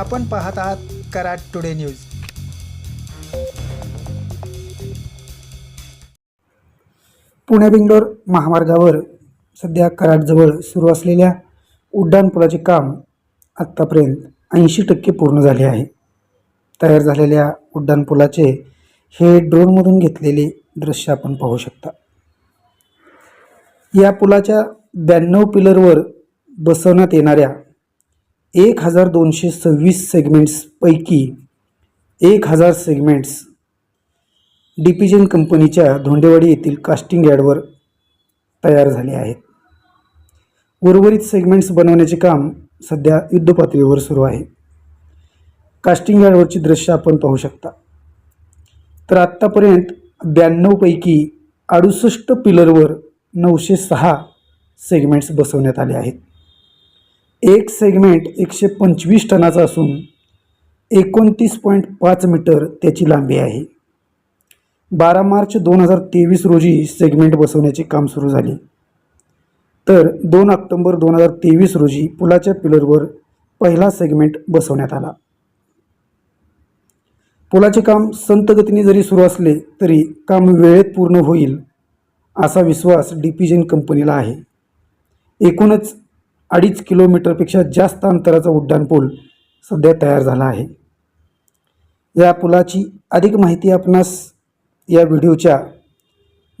आपण पाहत आहात कराड टुडे न्यूज. पुणे बेंगलोर महामार्गावर सध्या कराडजवळ सुरू असलेल्या उड्डाणपुलाचे काम आत्तापर्यंत ऐंशी टक्के पूर्ण झाले आहे. तयार झालेल्या उड्डाणपुलाचे हे ड्रोनमधून घेतलेले दृश्य आपण पाहू शकता. या पुलाच्या ब्याण्णव पिलरवर बसवण्यात येणाऱ्या एक हजार दोनशे सव्वीस सेगमेंट्सपैकी एक हजार सेगमेंट्स डिपिजन कंपनीच्या धोंडेवाडी येथील कास्टिंग यार्डवर तयार झाले आहेत. उर्वरित सेगमेंट्स बनवण्याचे काम सध्या युद्धपातळीवर सुरू आहे. कास्टिंग यार्डवरची दृश्य आपण पाहू शकता. तर आत्तापर्यंत ब्याण्णवपैकी अडुसष्ट पिलरवर नऊशे सहा सेगमेंट्स बसवण्यात आले आहेत. एक सेगमेंट एकशे पंचवीस टनाचा असून एकोणतीस पॉईंट पाच मीटर त्याची लांबी आहे. बारा मार्च दोन हजार तेवीस रोजी सेगमेंट बसवण्याचे काम सुरू झाले. तर दोन ऑक्टोंबर दोन हजार तेवीस रोजी पुलाच्या पिलरवर पहिला सेगमेंट बसवण्यात आला. पुलाचे काम संत गतीने जरी सुरू असले तरी काम वेळेत पूर्ण होईल असा विश्वास डीपीजेन कंपनीला आहे. एकूणच अडीच किलोमीटरपेक्षा जास्त अंतराचा उड्डाणपूल सध्या तयार झाला आहे. या पुलाची अधिक माहिती आपणास या व्हिडिओच्या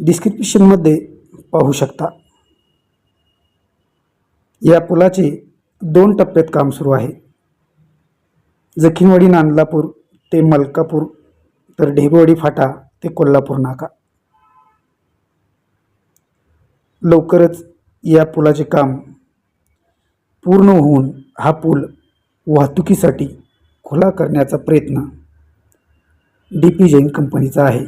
डिस्क्रिप्शनमध्ये पाहू शकता. या पुलाचे दोन टप्प्यात काम सुरू आहे. जखीनवाडी नांदलापूर ते मलकापूर तर ढेबेवाडी फाटा ते कोल्हापूर नाका. लवकरच या पुलाचे काम पूर्ण होऊन हा पूल वाहतुकीसाठी खुला करण्याचा प्रयत्न डी पी जैन कंपनीचा आहे.